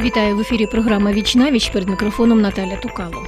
Вітаю в ефірі програма Віч на віч перед мікрофоном Наталя Тукало.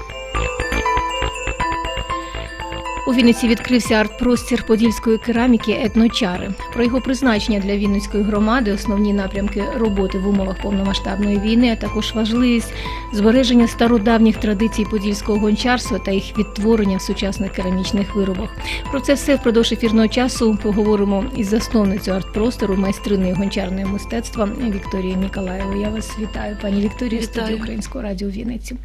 У Вінниці відкрився арт-простір подільської кераміки етночари. Про його призначення для Вінницької громади, основні напрямки роботи в умовах повномасштабної війни, а також важливість збереження стародавніх традицій подільського гончарства та їх відтворення в сучасних керамічних виробах. Про це все впродовж ефірного часу поговоримо із засновницею арт-простору, майстриною гончарного мистецтва Вікторією Ніколаєвою. Я вас вітаю, пані Вікторія, студії Українського радіо Вінниці.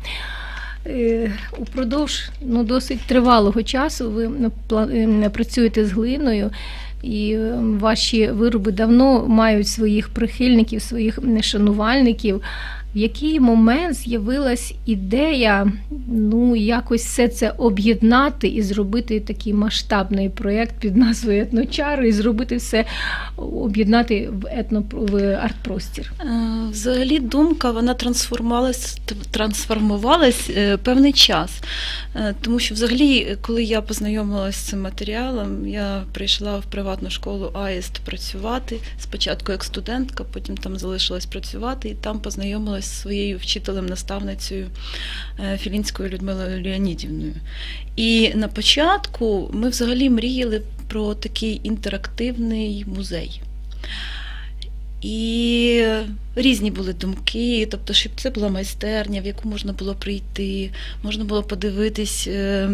Е, Упродовж ну, досить тривалого часу ви пла- е, працюєте з глиною, і е, ваші вироби давно мають своїх прихильників, своїх шанувальників. В який момент з'явилась ідея ну, якось все це об'єднати і зробити такий масштабний проєкт під назвою Етночари, і зробити все об'єднати в етно в арт-простір? Е, Взагалі думка вона трансформувалась, трансформувалась е, певний час. Е, Тому що взагалі, коли я познайомилася з цим матеріалом, я прийшла в приватну школу АІСТ працювати. Спочатку як студентка, потім там залишилась працювати і там познайомилася своєю вчителем-наставницею е, Філінською Людмилою Леонідівною. І на початку ми взагалі мріяли про такий інтерактивний музей. І різні були думки, тобто, щоб це була майстерня, в яку можна було прийти, можна було подивитись е,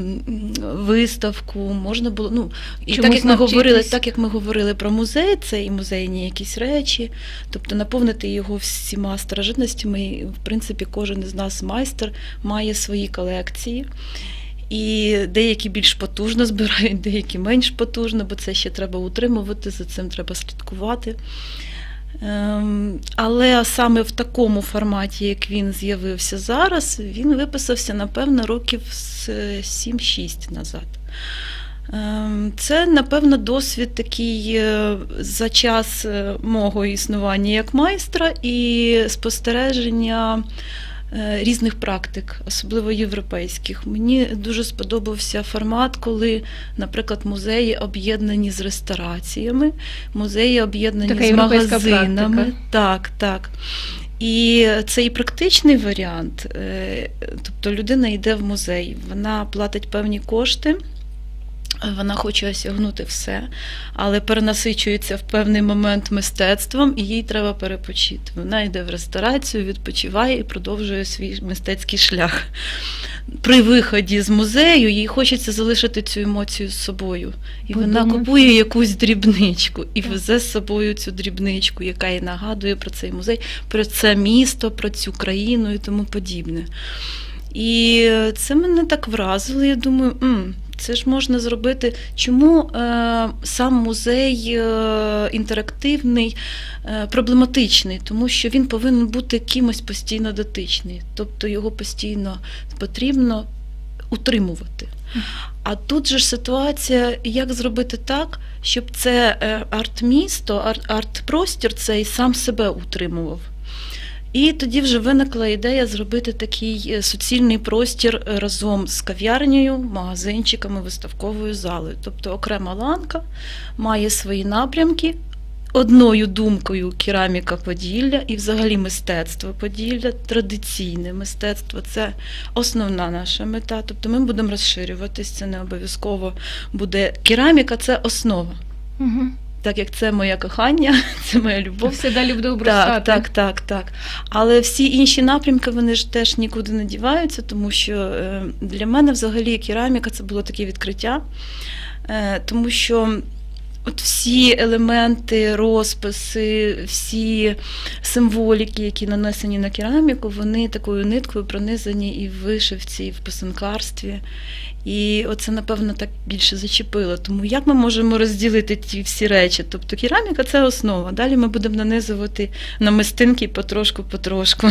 виставку, можна було. Ну, і Чомусь так як ми говорили, так як ми говорили про музей, це і музейні якісь речі, тобто наповнити його всіма старожитностями. В принципі, кожен із нас майстер має свої колекції. І деякі більш потужно збирають, деякі менш потужно, бо це ще треба утримувати, за цим треба слідкувати. Ем, Але саме в такому форматі, як він з'явився зараз, він виписався, напевно, років 7-6 назад. Ем, Це, напевно, досвід такий е, за час е, мого існування як майстра і спостереження різних практик, особливо європейських. Мені дуже сподобався формат, коли, наприклад, музеї об'єднані з рестораціями, музеї об'єднані Така з магазинами. практика. Так, так. І це і практичний варіант. е, Тобто людина йде в музей, вона платить певні кошти. Вона хоче осягнути все, але перенасичується в певний момент мистецтвом, і їй треба перепочити. Вона йде в ресторацію, відпочиває і продовжує свій мистецький шлях. При виході з музею їй хочеться залишити цю емоцію з собою. І вона Подумати. купує якусь дрібничку і Так. везе з собою цю дрібничку, яка їй нагадує про цей музей, про це місто, про цю країну і тому подібне. І це мене так вразило. Я думаю, М, це ж можна зробити. Чому е, сам музей е, інтерактивний, е, проблематичний? Тому що він повинен бути кимось постійно дотичний, тобто його постійно потрібно утримувати. А тут же ж ситуація, як зробити так, щоб це е, арт-місто, ар- арт-простір цей сам себе утримував. І тоді вже виникла ідея зробити такий е, суцільний простір е, разом з кав'ярнею, магазинчиками, виставковою залою. Тобто окрема ланка має свої напрямки. Одною думкою кераміка Поділля і взагалі мистецтво Поділля, традиційне мистецтво це основна наша мета. Тобто ми будемо розширюватись, це не обов'язково буде. Кераміка це основа. Угу. Так як це моє кохання, це моя любов. Все далі буде обростати. Так, так, так, так. Але всі інші напрямки вони ж теж нікуди не діваються, тому що е, для мене взагалі кераміка це було таке відкриття, Е, тому що. От всі елементи, розписи, всі символіки, які нанесені на кераміку, вони такою ниткою пронизані і в вишивці, і в писанкарстві. І оце, напевно, так більше зачепило. Тому як ми можемо розділити ті всі речі? Тобто кераміка це основа. Далі ми будемо нанизувати намистинки потрошку-потрошку.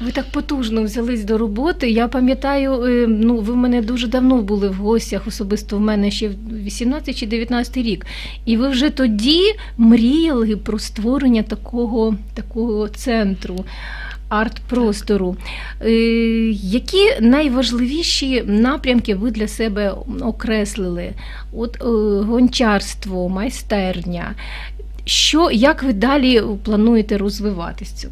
Ви так потужно взялись до роботи. Я пам'ятаю, е, ну ви в мене дуже давно були в гостях, особисто в мене ще в 18 чи 19 рік. І ви вже тоді мріяли про створення такого, такого центру. Арт-простору. Е, Які найважливіші напрямки ви для себе окреслили? От е, гончарство, майстерня. Що, як ви далі плануєте? Е,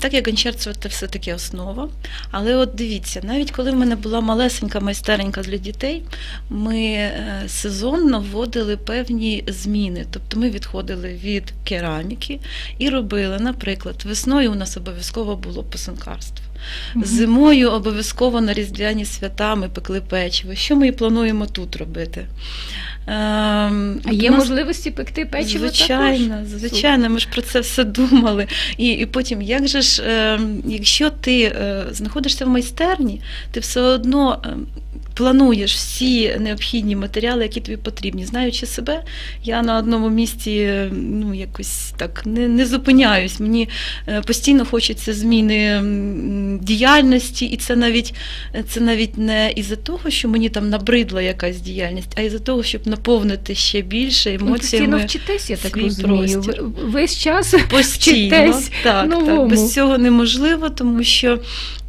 Так як гончарство це все-таки основа. Але от дивіться, навіть коли в мене була малесенька майстеренька для дітей, ми е, сезонно вводили певні зміни. Тобто ми відходили від кераміки і робили, наприклад, весною у нас обов'язково було писанкарство. Зимою обов'язково на різдвяні свята ми пекли печиво. Що ми і плануємо тут робити? Ем, А є нас- можливості пекти печиво Звичайно, також? звичайно, ми ж про це все думали. І, і потім, як же ж, е, якщо ти е, знаходишся в майстерні, ти все одно е, плануєш всі необхідні матеріали, які тобі потрібні. Знаючи себе, я на одному місці ну, якось так не, не зупиняюсь. Мені е, постійно хочеться зміни діяльності, і це навіть, це навіть не із-за того, що мені там набридла якась діяльність, а із-за того, щоб наповнити ще більше Ви емоціями. постійно вчитесь, я так розумію. простір. Весь час Постійно, вчитесь так, новому. так, без цього неможливо, тому що,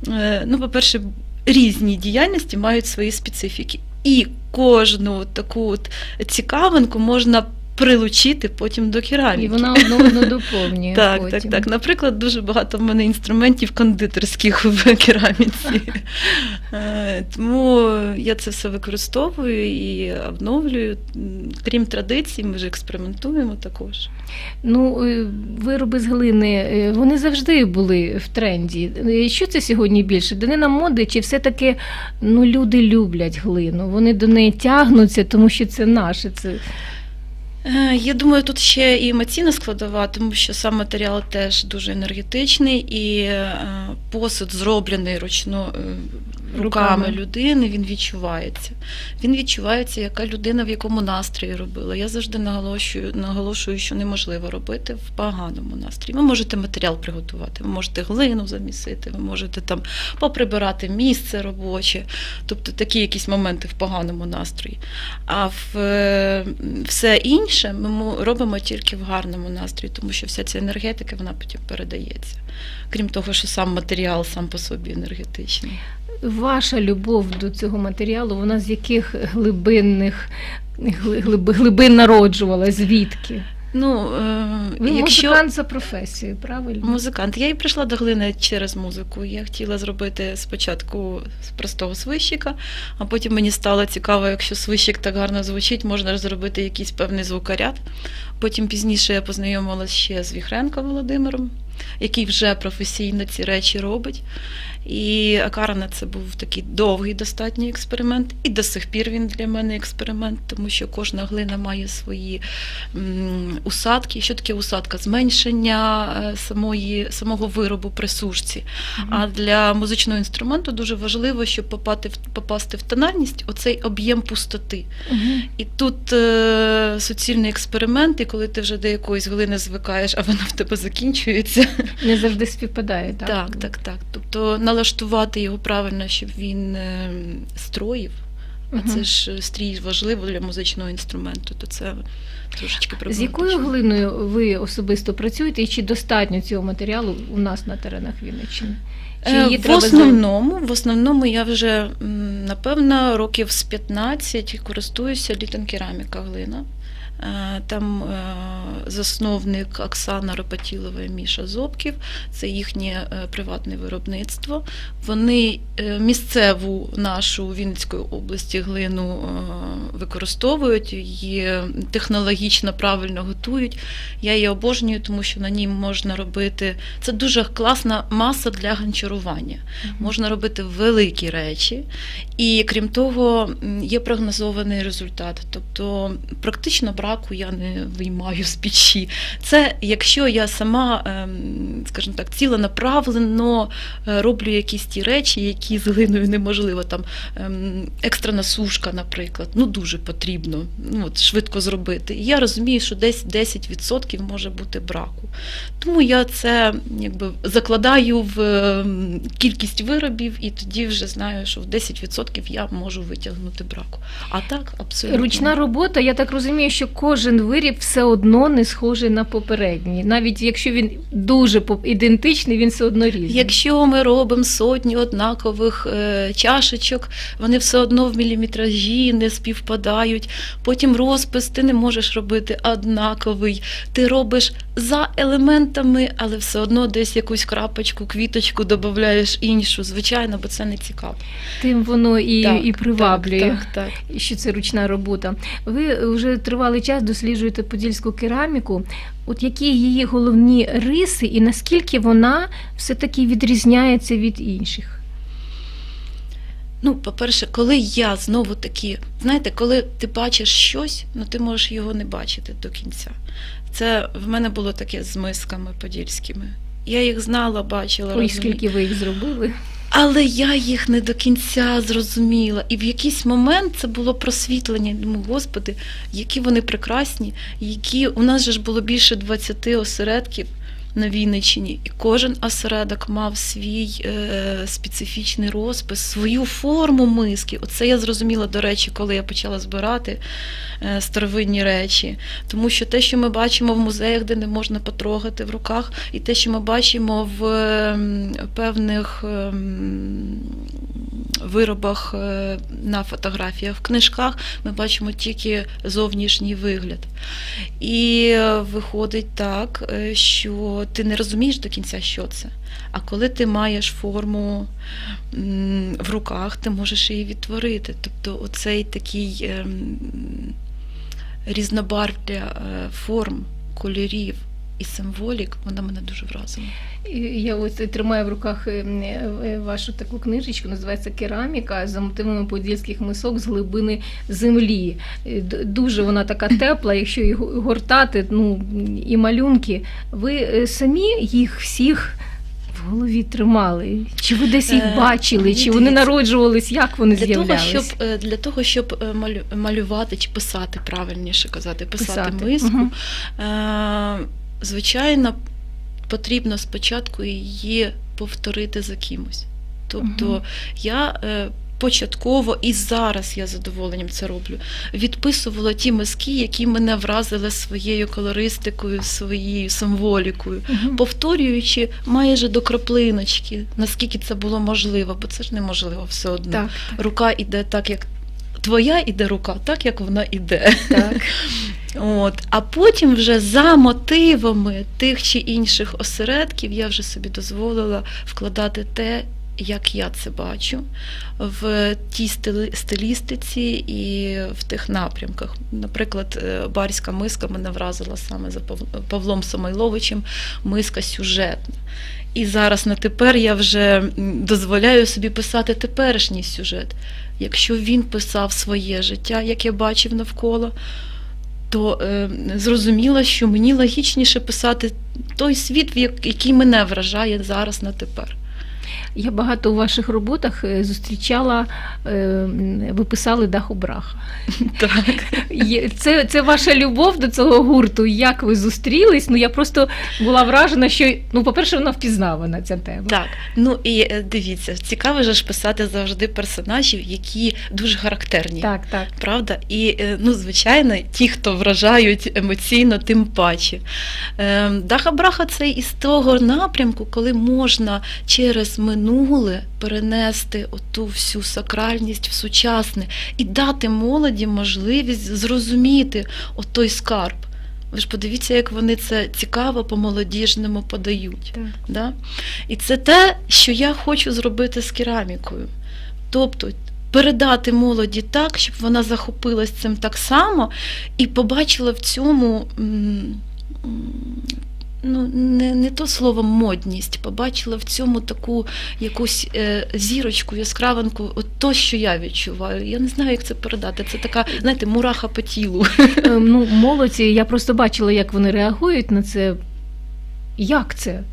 е, ну, по-перше, різні діяльності мають свої специфіки. І кожну таку от цікавинку можна прилучити потім до кераміки. і вона одну одну доповнює. Так, потім. так, так. Наприклад, дуже багато в мене інструментів кондитерських в кераміці. Е, Тому я це все використовую і обновлюю. Крім традицій, ми ж експериментуємо також. Ну, е, вироби з глини, е, вони завжди були в тренді. Що це сьогодні більше? Данина моди, чи все-таки ну, люди люблять глину? Вони до неї тягнуться, тому що це наше. Це... Е, Я думаю, тут ще і емоційна складова, тому що сам матеріал теж дуже енергетичний, і е, посуд зроблений ручно е, руками Руками. людини, він відчувається. Він відчувається, яка людина в якому настрої робила. Я завжди наголошую, наголошую, що неможливо робити в поганому настрої. Ви можете матеріал приготувати, ви можете глину замісити, ви можете там поприбирати місце робоче, тобто такі якісь моменти в поганому настрої. А в е, все інше ми робимо тільки в гарному настрої, тому що вся ця енергетика вона потім передається. Крім того, що сам матеріал сам по собі енергетичний. Ваша любов до цього матеріалу, вона з яких глибинних глиб- глибин народжувала? Звідки? Ну, е, Ви якщо музикант за професією, правильно? музикант, я і прийшла до глини через музику. Я хотіла зробити спочатку з простого свищика, а потім мені стало цікаво, якщо свищик так гарно звучить, можна зробити якийсь певний звукоряд. Потім пізніше я познайомилася ще з Віхренко Володимиром, який вже професійно ці речі робить. І Акарана це був такий довгий достатній експеримент, і до сих пір він для мене експеримент, тому що кожна глина має свої усадки. Що таке усадка? Зменшення е, самої, самого виробу при сушці. Мгм. А для музичного інструменту дуже важливо, щоб попати в, попасти в тональність, оцей об'єм пустоти. Мгм. І тут е, суцільний експеримент, і коли ти вже до якоїсь глини звикаєш, а вона в тебе закінчується. Не завжди співпадає, так? Так, так, так. Тобто налаштувати його правильно, щоб він е, строїв. А Мгм. це ж стрій важливо для музичного інструменту, то це трошечки З якою глиною ви особисто працюєте, і чи достатньо цього матеріалу у нас на теренах Вінниччини? Чи Е, її В треба основному, в основному я вже напевно років з 15 користуюся літом кераміка глина. Е, Там е, засновник Оксана Ропотілова і Міша Зобків, це їхнє е, приватне виробництво. Вони місцеву нашу Вінницької області глину використовують, її технологічно правильно готують. Я її обожнюю, тому що на ній можна робити. Це дуже класна маса для гончарування. Можна робити великі речі, і крім того, є прогнозований результат. Тобто практично браку я не виймаю з печі. Це якщо я сама, ем, скажімо так, ціленаправлено е, роблю якісь ті речі, які з глиною неможливо. Там ем, екстрена сушка, наприклад, ну дуже потрібно ну, от, швидко зробити. І я розумію, що десь 10% може бути браку. Тому я це якби закладаю в ем, кількість виробів, і тоді вже знаю, що в 10% я можу витягнути браку. А так, абсолютно. Ручна робота, я так розумію, що кожен виріб все одно не схожий на попередній. Навіть якщо він дуже ідентичний, він все одно різний. Якщо ми робимо сотні однакових е, чашечок, вони все одно в міліметражі не співпадають. Потім розпис ти не можеш робити однаковий. Ти робиш за елементами, але все одно десь якусь крапочку, квіточку додаєш іншу. Звичайно, бо це не цікаво. Тим воно і, Так, і приваблює. Так, так, так. що це ручна робота. Ви вже тривалий час досліджуєте подільську кераміку. От які її головні риси, і наскільки вона все-таки відрізняється від інших? Ну, по-перше, коли я знову таки, знаєте, коли ти бачиш щось, ну ти можеш його не бачити до кінця. Це в мене було таке з мисками подільськими. Я їх знала, бачила, Ой, розуміла. скільки ви їх зробили? Але я їх не до кінця зрозуміла. І в якийсь момент це було просвітлення. Думаю, господи, які вони прекрасні, які у нас же ж було більше 20 осередків на Вінниччині, і кожен осередок мав свій е, специфічний розпис, свою форму миски. Оце я зрозуміла, до речі, коли я почала збирати е, старовинні речі. Тому що те, що ми бачимо в музеях, де не можна потрогати в руках, і те, що ми бачимо в ем, певних ем, виробах е, на фотографіях, в книжках, ми бачимо тільки зовнішній вигляд. І е, виходить так, е, що ти не розумієш до кінця, що це. А коли ти маєш форму в руках, ти можеш її відтворити. Тобто оцей такий різнобарв різнобарв'я е, форм, кольорів і символік, вона мене дуже вразила. Я ось тримаю в руках е, е, вашу таку книжечку, називається Кераміка за мотивами подільських мисок з глибини землі. Е, Дуже вона така тепла, якщо її гортати, ну і малюнки. Ви самі їх всіх в голові тримали? Чи ви десь їх бачили? Чи вони народжувались? Як вони Для того, щоб, для того, щоб малювати чи писати, правильніше казати, писати, Писати. миску, Мгм. Звичайно, потрібно спочатку її повторити за кимось. Тобто Мгм. я е, початково і зараз я з задоволенням це роблю. Відписувала ті мазки, які мене вразили своєю колористикою, своєю символікою Мгм. повторюючи майже до краплиночки, наскільки це було можливо, бо це ж неможливо все одно. Так, Рука іде так, як твоя іде рука, так як вона іде. так. От. А потім вже за мотивами тих чи інших осередків я вже собі дозволила вкладати те, як я це бачу, в тій стилістиці і в тих напрямках. Наприклад, е, барська миска мене вразила саме за Павлом Самойловичем, миска сюжетна. І зараз на тепер я вже дозволяю собі писати теперішній сюжет. Якщо він писав своє життя, як я бачив навколо, то е, зрозуміла, що мені логічніше писати той світ, який мене вражає зараз на тепер. Я багато у ваших роботах е, зустрічала, е, ви писали даху браха. Так. Це, це ваша любов до цього гурту. Як ви зустрілись? Ну я просто була вражена, що ну, по-перше, вона впізнавана ця тема. Так, ну і е, дивіться, цікаво же ж писати завжди персонажів, які дуже характерні. так. так. Правда? І, ну, звичайно, ті, хто вражають емоційно, тим паче. Ем, Даха Браха це із того напрямку, коли можна через минуле перенести оту всю сакральність в сучасне і дати молоді можливість зрозуміти отой скарб. Ви ж подивіться, як вони це цікаво по-молодіжному подають. так. Да? І це те, що я хочу зробити з керамікою. Тобто передати молоді так, щоб вона захопилась цим так само і побачила в цьому. м, Ну, не, не то слово модність, побачила в цьому таку якусь е, зірочку, яскравинку, от то, що я відчуваю. Я не знаю, як це передати. Це така, знаєте, мураха по тілу. Е, Ну, молодці, я просто бачила, як вони реагують на це. Як це?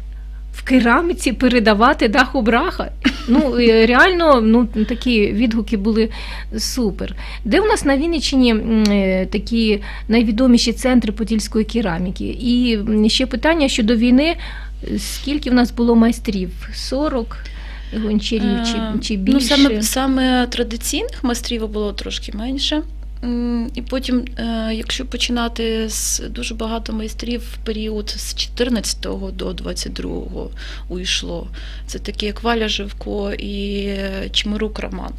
В кераміці передавати даху браха? Ну, реально, ну, такі відгуки були супер. Де у нас на Вінниччині е, такі найвідоміші центри подільської кераміки? І ще питання щодо війни: скільки в нас було майстрів? 40? гончарів, чи, Е, чи більше? Ну, саме, саме традиційних майстрів було трошки менше. І потім, е, якщо починати з дуже багато майстрів в період з 14 до 22 уйшло. Це такі як Валя Живко і е, Чмирук Роман.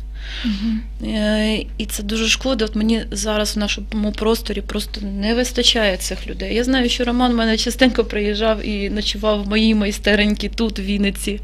Е, І це дуже шкода. От мені зараз в нашому просторі просто не вистачає цих людей. Я знаю, що Роман в мене частенько приїжджав і ночував в моїй майстереньки тут, в Вінниці.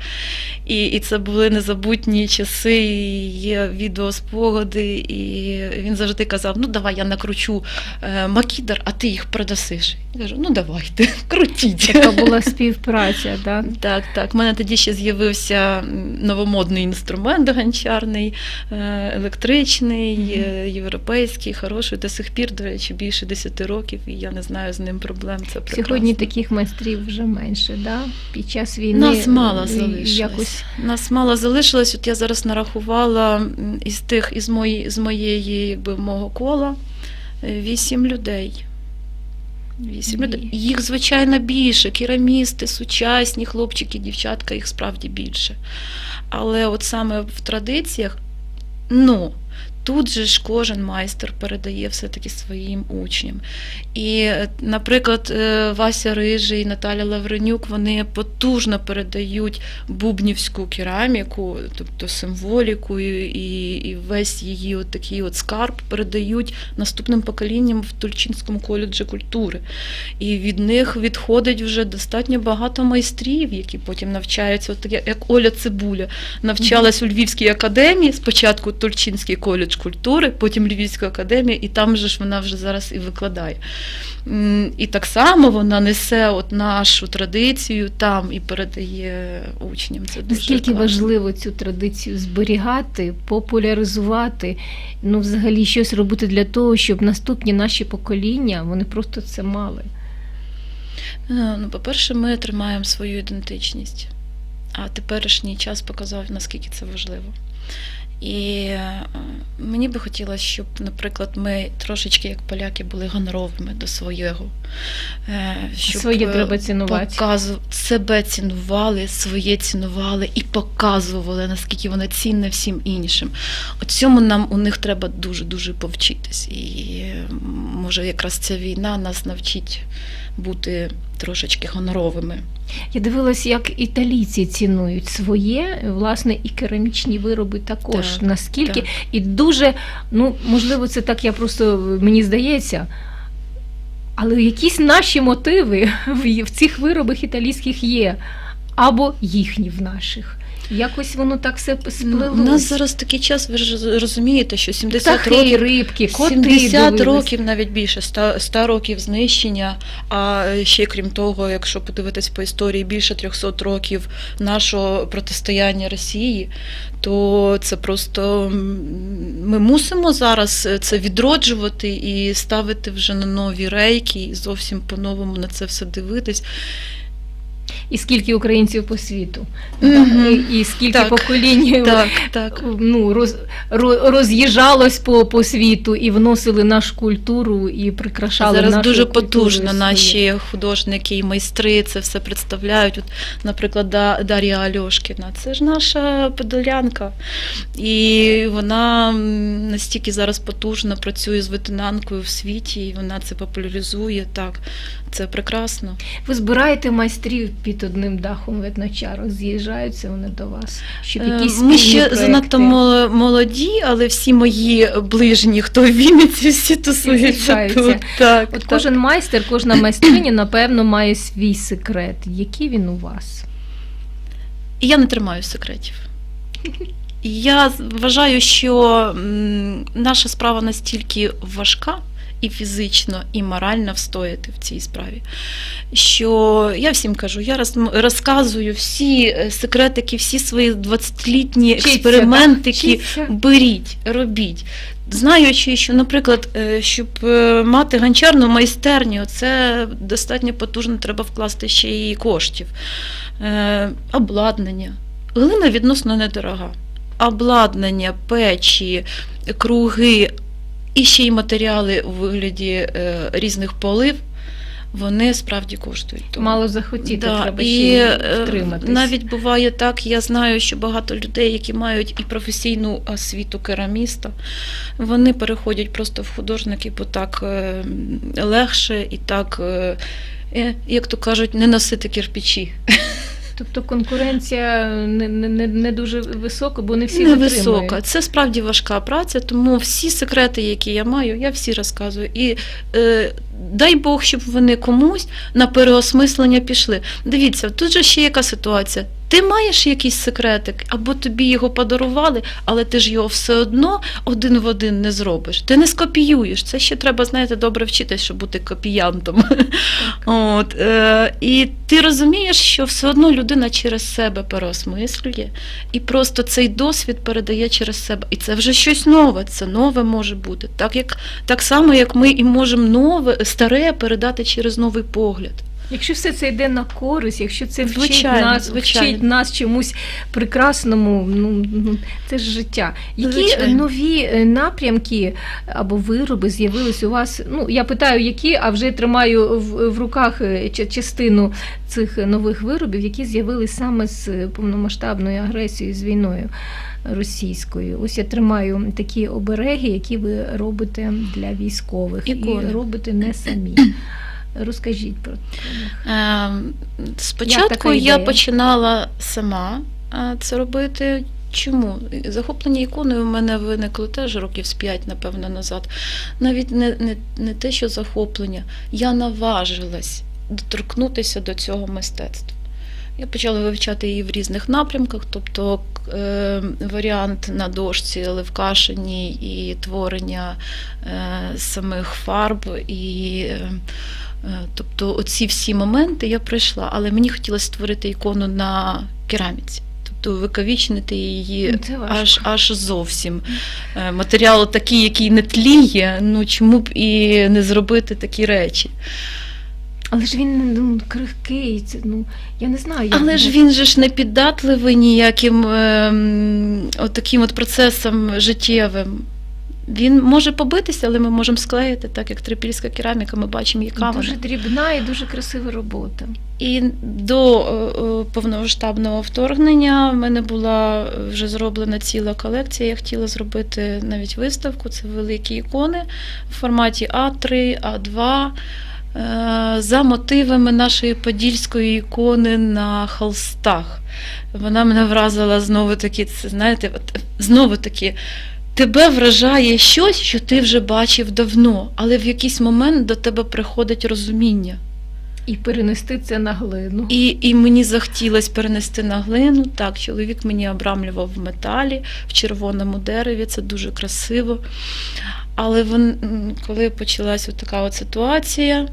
І, і це були незабутні часи, і є відеоспогади, і він завжди казав: ну давай я накручу е, макідер, а ти їх продасиш. Я кажу, ну давайте, крутіть. Така була співпраця, так? Так, так. У мене тоді ще з'явився новомодний інструмент гончарний, е, електричний, е, європейський, хороший. До сих пір, до речі, більше 10 років, і я не знаю з ним проблем. Це прекрасно. Сьогодні таких майстрів вже менше, да? Під час війни Нас мало е, залишилось. якось Нас мало залишилось. От я зараз нарахувала із тих, із мої, з моєї, якби мого кола, е, вісім людей. Вісім людей. Їх, звичайно, більше. Керамісти, сучасні хлопчики, дівчатка, їх справді більше. Але от саме в традиціях, ну, тут же ж кожен майстер передає все-таки своїм учням. І, е, наприклад, е, Вася Рижий, Наталя Лавренюк, вони потужно передають бубнівську кераміку, тобто символіку і, і весь її от такий от скарб передають наступним поколінням в Тульчинському коледжі культури. І від них відходить вже достатньо багато майстрів, які потім навчаються, от як- Оля Цибуля навчалась у Львівській академії, спочатку Тульчинський коледж культури, потім Львівська академія, і там же ж вона вже зараз і викладає. І так само вона несе от нашу традицію там і передає учням. Це дуже наскільки класно. важливо цю традицію зберігати, популяризувати, ну взагалі щось робити для того, щоб наступні наші покоління вони просто це мали. Е, Ну, по-перше, ми тримаємо свою ідентичність, а теперішній час показав, наскільки це важливо. І е, мені би хотілося, щоб, наприклад, ми трошечки, як поляки, були гоноровими до свого. Е, Щоб Своє е, треба цінувати. Показу... Себе цінували, своє цінували і показували, наскільки воно цінне всім іншим. От цьому нам у них треба дуже-дуже повчитись. І може якраз ця війна нас навчить бути трошечки гоноровими. Я дивилась, як італійці цінують своє, власне, і керамічні вироби також. Так, Наскільки так. і дуже, ну можливо, це так я просто мені здається. Але якісь наші мотиви в, цих виробах італійських є, або їхні в наших. Якось воно так все сплелося. У нас зараз такий час, ви ж розумієте, що 70 Птахи, років. рибки, коти 70 дивились. років, навіть більше, 100, 100 років знищення. А ще крім того, якщо подивитись по історії, більше 300 років нашого протистояння Росії, то це просто ми мусимо зараз це відроджувати і ставити вже на нові рейки, і зовсім по-новому на це все дивитись. І скільки українців по світу, Мгм. і, і скільки Так. поколінь Так, так. ну, роз, роз'їжджалось по, по світу і вносили нашу культуру і прикрашали Зараз нашу дуже потужно наші художники і майстри це все представляють. От, наприклад, Да- Дар'я Альошкіна, це ж наша подолянка. І вона настільки зараз потужно працює з ветенанкою в світі, і вона це популяризує. Так, це прекрасно. Ви збираєте майстрів під одним дахом в з'їжджаються вони до вас, щоб Е, якісь Ми ще проекти. занадто молоді, але всі мої ближні, хто в Вінниці, всі тусуються тут. Так, От так. кожен майстер, кожна майстриня, напевно, має свій секрет. Який він у вас? Я не тримаю секретів. Я вважаю, що наша справа настільки важка і фізично, і морально встояти в цій справі. Що я всім кажу, я роз- розказую всі е, секретики, всі свої 20-літні Вчіться, експериментики. Беріть, робіть. Знаючи, що, наприклад, е, щоб е, мати гончарну майстерню, це достатньо потужно, треба вкласти ще і коштів. Обладнання. Глина відносно недорога. Обладнання, печі, круги і ще й матеріали у вигляді е, різних полив. вони справді коштують. того. Мало захотіти, Да, треба і ще е, втриматись. навіть буває так, я знаю, що багато людей, які мають і професійну освіту кераміста, вони переходять просто в художники, бо так е, легше і так, як то кажуть, не носити кирпичі. Тобто конкуренція не, не, не- не дуже висока, бо не всі не висока. Це справді важка праця, тому всі секрети, які я маю, я всі розказую. І е, дай Бог, щоб вони комусь на переосмислення пішли. Дивіться, тут же ще яка ситуація. Ти маєш якийсь секретик, або тобі його подарували, але ти ж його все одно один в один не зробиш. Ти не скопіюєш. Це ще треба, знаєте, добре вчитись, щоб бути копіянтом. От, е, і ти розумієш, що все одно людина через себе переосмислює, і просто цей досвід передає через себе. І це вже щось нове, це нове може бути. Так, як, так само, як ми і можемо нове, старе передати через новий погляд. Якщо все це йде на користь, якщо це вчить нас, звичайно. вчить нас чомусь прекрасному, ну ну, це ж життя. Які Звичайно. нові е, напрямки або вироби з'явились у вас? Ну я питаю, які, а вже тримаю в, в руках е, частину цих нових виробів, які з'явились саме з повномасштабною агресією, з війною російською. Ось я тримаю такі обереги, які ви робите для військових, Ікони. і робите не самі. Розкажіть про них. Ем, Спочатку я починала сама е, це робити. Чому? Захоплення іконою в мене виникло теж років з п'ять, напевно, назад. Навіть не, не, не те, що захоплення, я наважилась доторкнутися до цього мистецтва. Я почала вивчати її в різних напрямках, тобто е, варіант на дошці левкашині і творення е, самих фарб, і е, Тобто оці всі моменти я пройшла, але мені хотілося створити ікону на кераміці. Тобто викавічнити її аж, аж зовсім. Матеріал такий, який не тліє, ну чому б і не зробити такі речі. Але ж він ну, крихкий, це, ну, я не знаю. Як Але ж він же ж не піддатливий ніяким ем, от таким от процесам життєвим. Він може побитися, але ми можемо склеїти, так як трипільська кераміка, ми бачимо, яка вона. дуже дрібна і дуже красива робота. І до е, е, повномасштабного вторгнення в мене була вже зроблена ціла колекція. Я хотіла зробити навіть виставку. Це великі ікони в форматі А3, А2. Е, За мотивами нашої подільської ікони на холстах. Вона мене вразила знову таки, знаєте, знову таки. Тебе вражає щось, що ти вже бачив давно, але в якийсь момент до тебе приходить розуміння. І перенести це на глину. І, і мені захотілося перенести на глину. Так, чоловік мені обрамлював в металі, в червоному дереві, це дуже красиво. Але вон, м, коли почалася така от ситуація,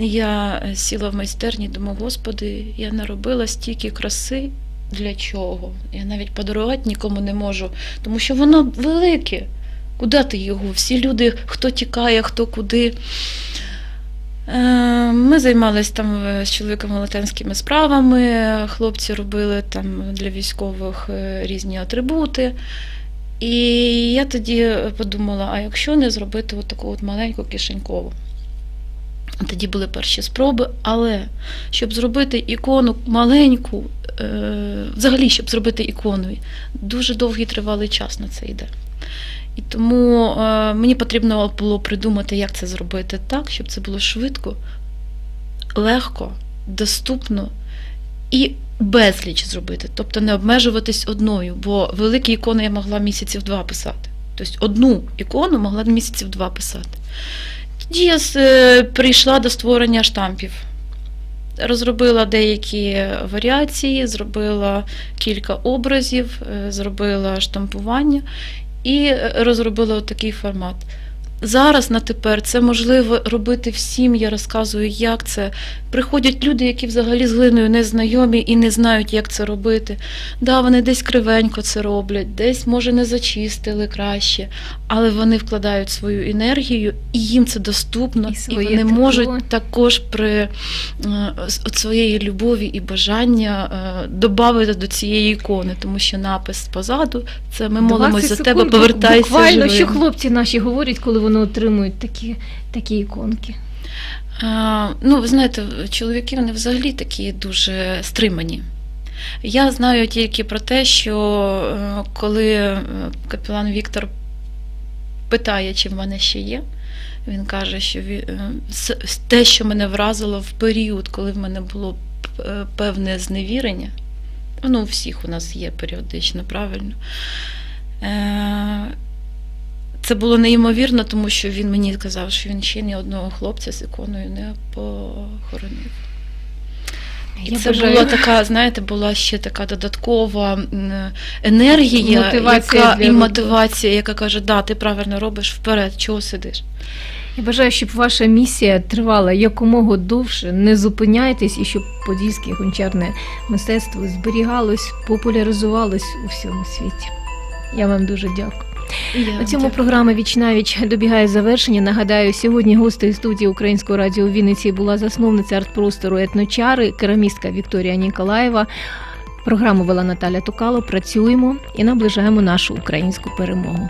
я сіла в майстерні думаю, господи, я наробила стільки краси. Для чого? Я навіть подарувати нікому не можу, тому що воно велике. Куди ти його? Всі люди, хто тікає, хто куди. Е, Ми займалися там е, з чоловіком велетенськими справами. Хлопці робили там для військових е, різні атрибути. І я тоді подумала: а якщо не зробити от таку от маленьку кишенькову? Тоді були перші спроби, але щоб зробити ікону маленьку, е, взагалі, щоб зробити іконою, дуже довгий тривалий час на це йде. І тому е, мені потрібно було придумати, як це зробити так, щоб це було швидко, легко, доступно і безліч зробити. Тобто не обмежуватись одною, бо великі ікони я могла місяців два писати. Тобто одну ікону могла місяців два писати. Тоді я е, прийшла до створення штампів. Розробила деякі варіації, зробила кілька образів, е, зробила штампування і е, розробила такий формат. Зараз на тепер це можливо робити всім. Я розказую, як це. Приходять люди, які взагалі з глиною не знайомі і не знають, як це робити. Да, вони десь кривенько це роблять, десь, може, не зачистили краще, але вони вкладають свою енергію, і їм це доступно, І і, вони тепло. можуть також при е, от своєї любові і бажання додати до цієї ікони, тому що напис позаду це ми молимось 20 за тебе, повертайся Буквально, що хлопці наші говорять, коли вони отримують такі, такі іконки. А, ну, ви знаєте, чоловіки вони взагалі такі дуже стримані. Я знаю тільки про те, що е, коли е, капелан Віктор питає, чи в мене ще є, він каже, що е, те, що мене вразило в період, коли в мене було певне зневірення, ну, у всіх у нас є періодично, правильно. Це було неймовірно, тому що він мені сказав, що він ще ні одного хлопця з іконою не похоронив. І Я це бажаю- була така, знаєте, була ще така додаткова енергія Мотивація яка, і мотивація, яка каже, да, ти правильно робиш вперед, чого сидиш. Я бажаю, щоб ваша місія тривала якомога довше, не зупиняйтесь і щоб подільське гончарне мистецтво зберігалось, популяризувалось у всьому світі. Я вам дуже дякую. На цьому програма Віч навіч добігає завершення. Нагадаю, сьогодні гостею студії Українського радіо у Вінниці була засновниця арт-простору етночари, керамістка Вікторія Ніколаєва. Програму вела Наталя Тукало. Працюємо і наближаємо нашу українську перемогу.